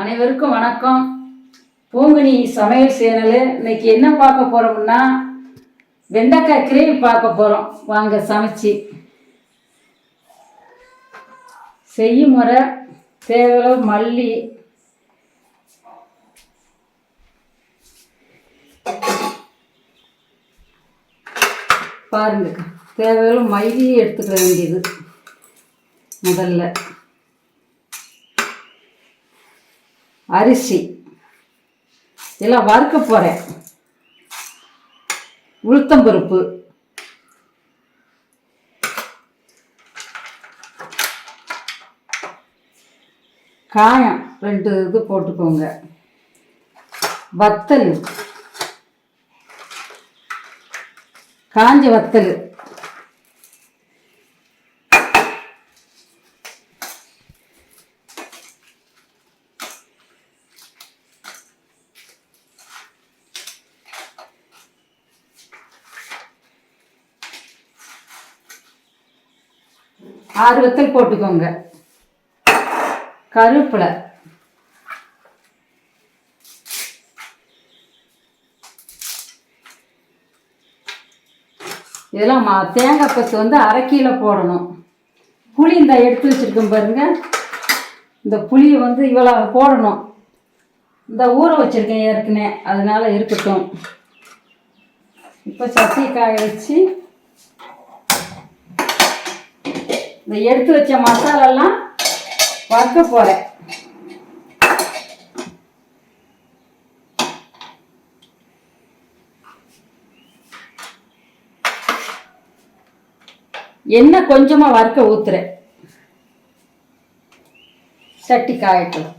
அனைவருக்கும் வணக்கம். பூங்கனி சமையல் சேனல். இன்னைக்கு என்ன பார்க்க போறோம்னா வெண்டைக்காய் கிரேவி பார்க்க போறோம். வாங்க சமைச்சு. செய்யும் முறை தேவையான மல்லி. பாருங்க தேவையான மல்லி எடுத்துக்க வேண்டியது முதல்ல. அரிசி. இதெல்லாம் வறுக்க போகிறேன் உளுத்தம்பருப்பு காயம் ரெண்டு இது போட்டுக்கோங்க. வத்தல். காஞ்ச வத்தல். ஆறு வத்தல் போட்டுக்கோங்க. கருப்பில். இதெல்லாம் மா தேங்காய் பத்து வந்து அரை கிலோ போடணும். புளி இந்த எடுத்து வச்சுருக்கோம் பாருங்க. இந்த புளியை வந்து இவ்வளோ போடணும். இந்த ஊற வச்சுருக்கேன் ஏற்கனவே அதனால இருக்கட்டும். இப்போ சட்டி காய வச்சு இந்த எடுத்து வச்ச மசாலாலாம் வறுக்க போகிறேன் எண்ணெய் கொஞ்சமாக வறுக்க ஊத்துறேன். சட்டி காயட்டும்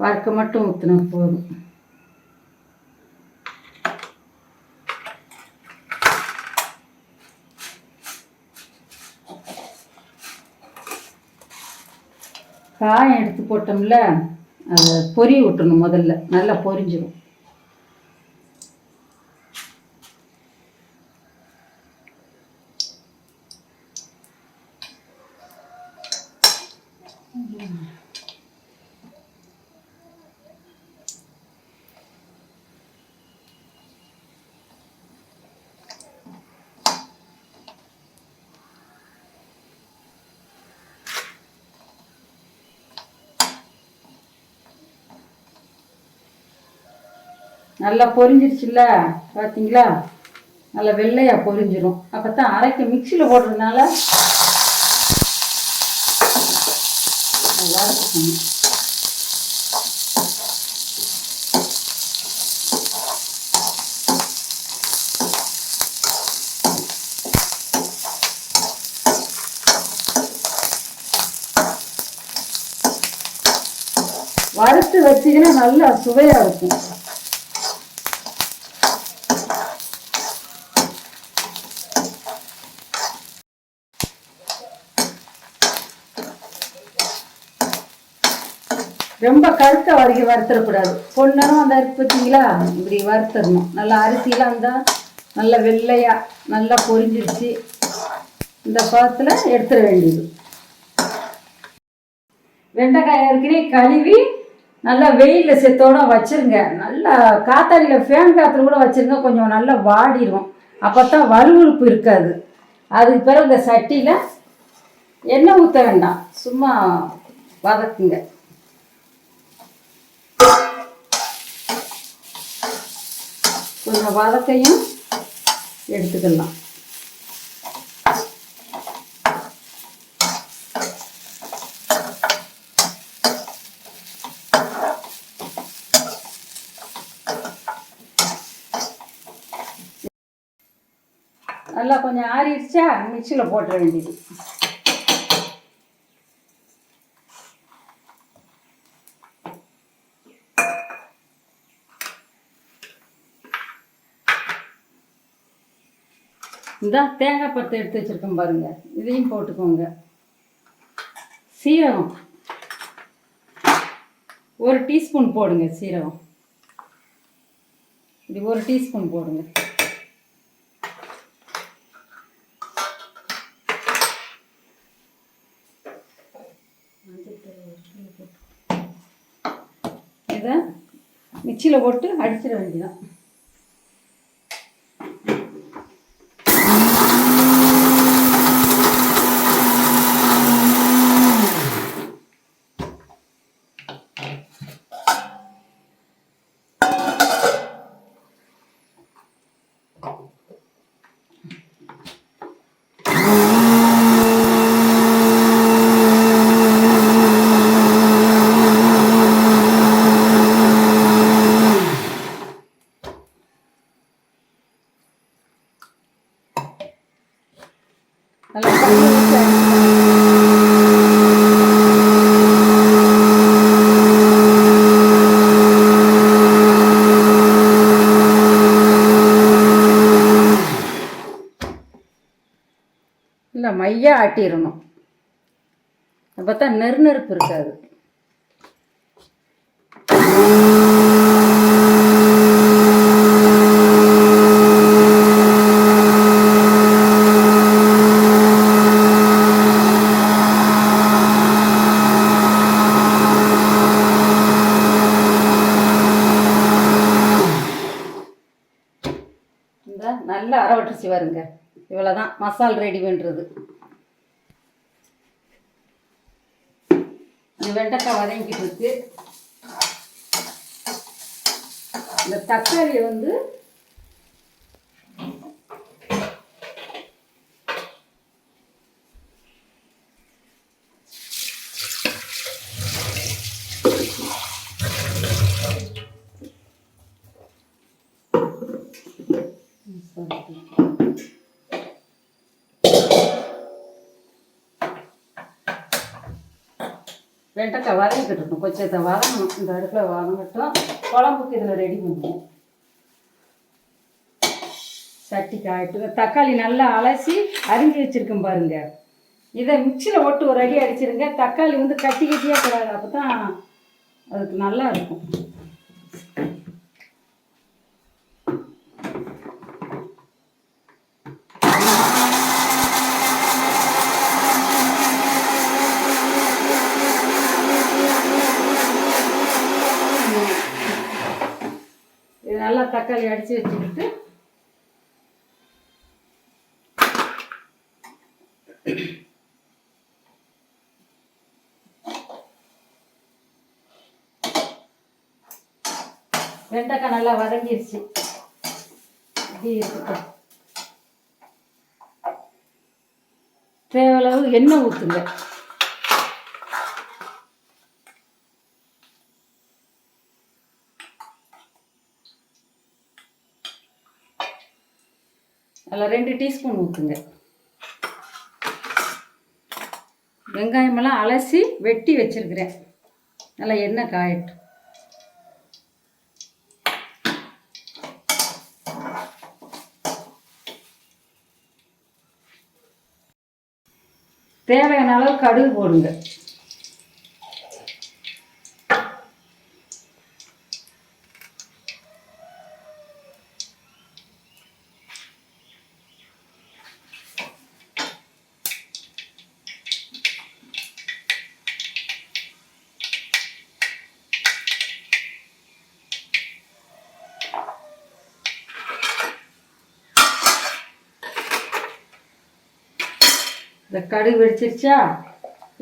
வறுக்க மட்டும் ஊற்றினா போதும். காயம் எடுத்து போட்டோம்ல அதை பொரி விட்டணும் முதல்ல. நல்லா பொரிஞ்சிடும் நல்லா பொரிஞ்சிருச்சுல்ல பார்த்தீங்களா நல்லா வெள்ளையா பொரிஞ்சிடும் அப்போ தான் அரைக்க மிக்சியில் போடுறதுனால நல்லா இருக்கும். வறுத்து வச்சிங்கன்னா நல்லா சுவையாக இருக்கும். ரொம்ப கருத்த வரைக்கும் வறுத்துடக்கூடாது பொன்னரும் அந்த அரிசி பார்த்தீங்களா இப்படி வறுத்துடணும் நல்லா அரிசியெலாம் இருந்தால் நல்லா வெள்ளையாக நல்லா பொரிஞ்சிருச்சு. இந்த பதத்தில் எடுத்துட வேண்டியது. வெண்டைக்காய் ஏற்கனவே கழுவி நல்லா வெயிலில் செத்தோட வச்சிருங்க. நல்லா காத்தாடியில் ஃபேன் காற்றுல கூட வச்சுருங்க. கொஞ்சம் நல்லா வாடிடும் அப்போ தான் வலுவழுப்பு இருக்காது. அதுக்கு பிறகு இந்த சட்டியில் எண்ணெய் ஊற்ற வேண்டாம். சும்மா வதக்குங்க. கொஞ்சம் வதக்கையும் எடுத்துக்கலாம். நல்லா கொஞ்சம் ஆறிடுச்சா? மிக்சியில் போட்டுற வேண்டியது. இந்த தேங்காய் பருத்து எடுத்து வச்சிருக்கோம் பாருங்கள் இதையும் போட்டுக்கோங்க. சீரகம். ஒரு டீஸ்பூன் போடுங்க சீரகம். இப்படி ஒரு டீஸ்பூன் போடுங்க. இதை மிக்சியில் போட்டு அடிச்சிட வேண்டியதான் நல்லா கழுவி வச்சு அடிச்சிடலாம். இல்லை ஆட்டிடணும் அப்போ தான் நெரு நெருப்பு இருக்காது நல்லா அரவட்டுச்சு வருங்க இவ்வளோதான் மசால் ரெடி பண்ணுறது இந்த வெண்டைக்காய் வதங்கிட்டு இருக்கு. இந்த தக்காளியை வந்து வெண்டைக்காய் வதங்கிக்கிட்டு இருக்கணும் கொஞ்சம் வதங்கணும். இந்த அடுப்பில் வதங்கட்டும். குழம்புக்கு இதில் ரெடி பண்ணுவோம். சட்டி காய்ட்டு தக்காளி நல்லா அலசி அரிஞ்சு வச்சுருக்கேன் பாருங்க. இதை மிக்சியில் ஒட்டு ஒரு அடி அடிச்சிருங்க. தக்காளி வந்து கட்டி கட்டியாக கூடாது. அப்போ தான் அதுக்கு நல்லா இருக்கும் இது நல்லா தக்காளி அடித்து வச்சுக்கிட்டு வெண்டைக்காய் நல்லா வதங்கிருச்சு. இப்படி இருக்கட்டும். தேவையளவு எண்ணெய் ஊற்றுங்க அதில் ரெண்டு டீஸ்பூன் ஊற்றுங்க. வெங்காயமெல்லாம் அலசி வெட்டி வச்சிருக்கிறேன். நல்லா எண்ணெய் காயட்டும். தேவையான அளவு கடுகு போடுங்க. இந்த கடுகு வெடிச்சிருச்சா?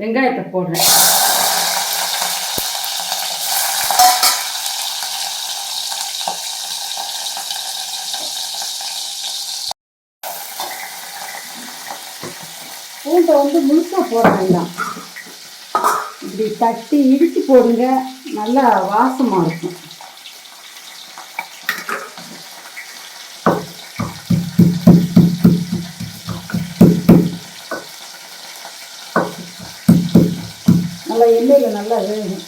வெங்காயத்தை போடுறேன். பூண்டை வந்து முழுசாக போட வேண்டாம். இப்படி தட்டி இடித்து போடுங்க. நல்லா வாசமாக இருக்கும். நல்லா நல்லா வேகும்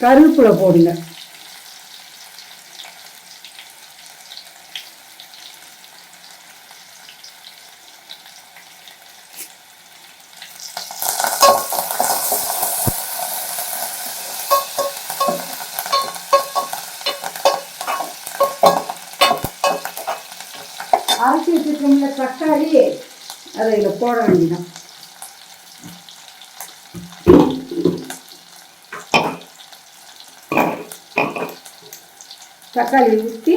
கருவேப்பிலை போடுங்க அரைச்சி வச்சுருக்கோம்ல தக்காளி. அதை இதில் போட வேண்டியதான் தக்காளி ஊற்றி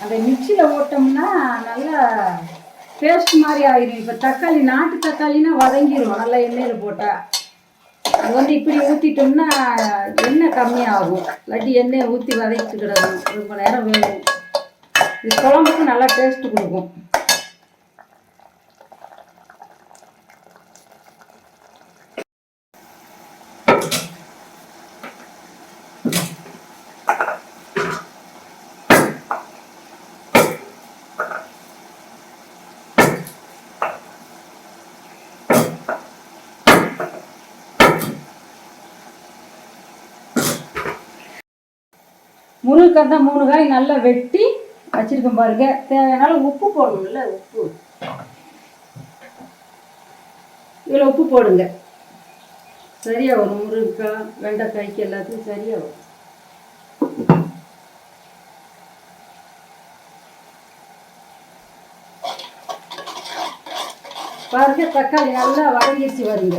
அந்த மிக்சியில் ஓட்டோம்னா நல்லா பேஸ்ட் மாதிரி ஆயிடும் இப்போ தக்காளி நாட்டு தக்காளினா வதங்கிடும் நல்லா எண்ணெயில் போட்டால் அது வந்து இப்படி ஊற்றிட்டோம்னா எண்ணெய் கம்மியாகும். இல்லாட்டி எண்ணெயை ஊற்றி வதக்கிட்டு கிடக்கும் ரொம்ப நேரம் வேணும் இது குழம்புக்கு நல்லா டேஸ்ட்டு கொடுக்கும். முருங்கைக்காய் தான் மூணு காய் நல்லா வெட்டி வச்சிருக்கேன் பாருங்க. தேவையான உப்பு போடணும்ல உப்பு. இவ்வளோ உப்பு போடுங்க. சரியா வரும். முருங்கைக்காய் வெண்டைக்காய்க்கு எல்லாத்துக்கும் சரியா வரும். பாருங்க தக்காளி நல்லா வதங்கிடுச்சு வருங்க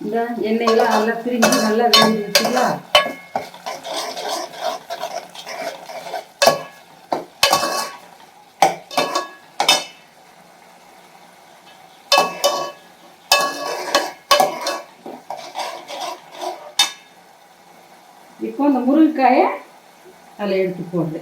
இந்த எண்ணெயெல்லாம் நல்லா பிரிஞ்சு நல்லா வேண்டிடுச்சுங்களா இப்போ இந்த முருங்கைக்காயை அதில் எடுத்து போடுது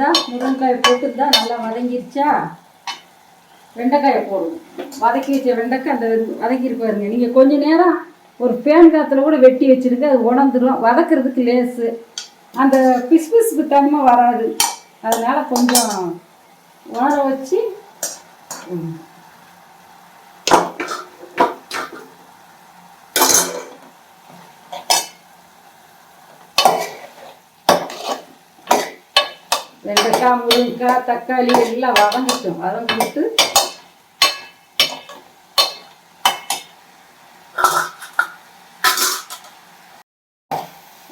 இருந்தால் முருங்கைக்காயை போட்டு தான் நல்லா வதங்கிருச்சா? வெண்டைக்காயை போடணும் வதக்கி வச்ச வெண்டைக்காய் அந்த வதக்கிட்டு பாருங்க. நீங்கள் கொஞ்ச நேரம் ஒரு பேன் காற்றுல கூட வெட்டி வச்சுருங்க அது உணர்ந்துடும் வதக்கிறதுக்கு லேசு. அந்த பிசு பிசுக்கு தன்மை வராது. அதனால் கொஞ்சம் உணர வச்சு ம். வெண்டைக்காய் முருங்கைக்காய் தக்காளி எல்லாம் வதங்கட்டும். வதங்கிட்டு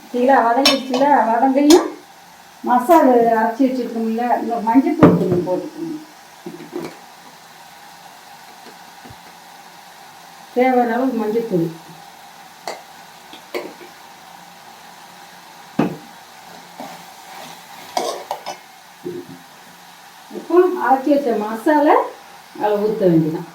சரிங்களா வதங்கிடுச்சுல வதங்கையும் மசாலா அரைச்சி வச்சுருக்கோம்ல இந்த மஞ்சள் தூள் கொஞ்சம் போட்டுக்கணும் தேவையான அளவு மஞ்சள் தூள் இப்போ அரைச்சி வச்ச மசாலா அதில் ஊற்ற வேண்டியதான்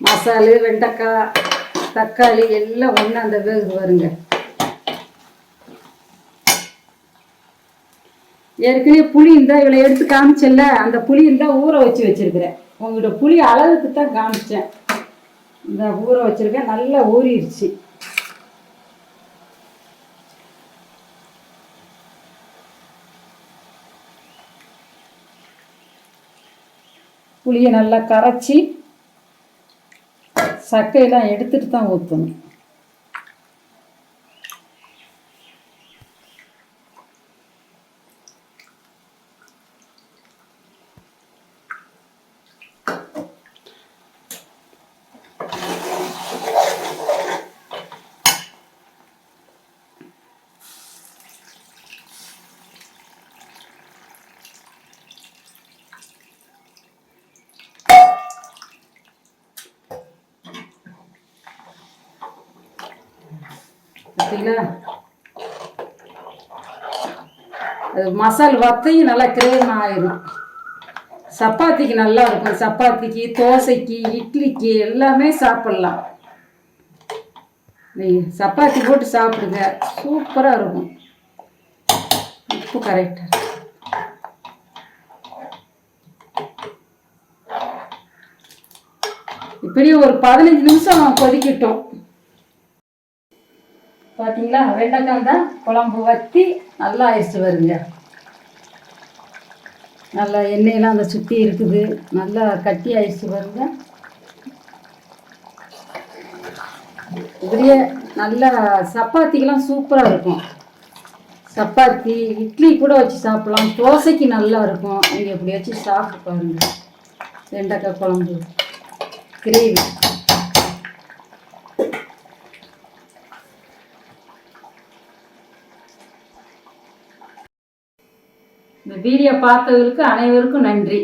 மசாலு வெண்டைக்காய் தக்காளி எல்லாம் ஒன்று அந்த வேகுது வருங்க ஏற்கனவே புளி இருந்தால் இவளை எடுத்து காமிச்சல அந்த புளி இருந்தால் ஊற வச்சு வச்சிருக்கிறேன். உங்கள்கிட்ட புளி அளவுக்கு தான் காமிச்சேன். இந்த ஊற வச்சிருக்கேன் நல்லா ஊறிடுச்சு புளியை நல்லா கரைச்சி சக்கையெல்லாம் எடுத்துட்டு தான் ஊற்றணும் பார்த்தீங்களா அது மசால் வத்தையும் நல்லா கிரேம் ஆயிரும். சப்பாத்திக்கு நல்லா இருக்கும். சப்பாத்திக்கு தோசைக்கு இட்லிக்கு எல்லாமே சாப்பிட்லாம். நீ சப்பாத்தி போட்டு சாப்பிடுங்க. சூப்பராக இருக்கும். உப்பு கரெக்டாக இப்படியே ஒரு பதினஞ்சு நிமிஷம் கொதிக்கட்டும். பார்த்தீங்களா வெண்டைக்காய் தான் குழம்பு வற்றி நல்லா ஆயிடுச்சு வருங்க நல்லா எண்ணெயெல்லாம் அந்த சுற்றி இருக்குது. நல்லா கட்டி ஆயிடுச்சு வருங்க இப்படியே நல்லா சப்பாத்திக்கெலாம் சூப்பராக இருக்கும். சப்பாத்தி இட்லி கூட வச்சு சாப்பிடலாம். தோசைக்கு நல்லா இருக்கும். நீங்கள் இப்படி வச்சு சாப்பிட்டு பாருங்கள் வெண்டைக்காய் குழம்பு. கிரேவி. வீடியோ பார்த்தவர்களுக்கு அனைவருக்கும் நன்றி.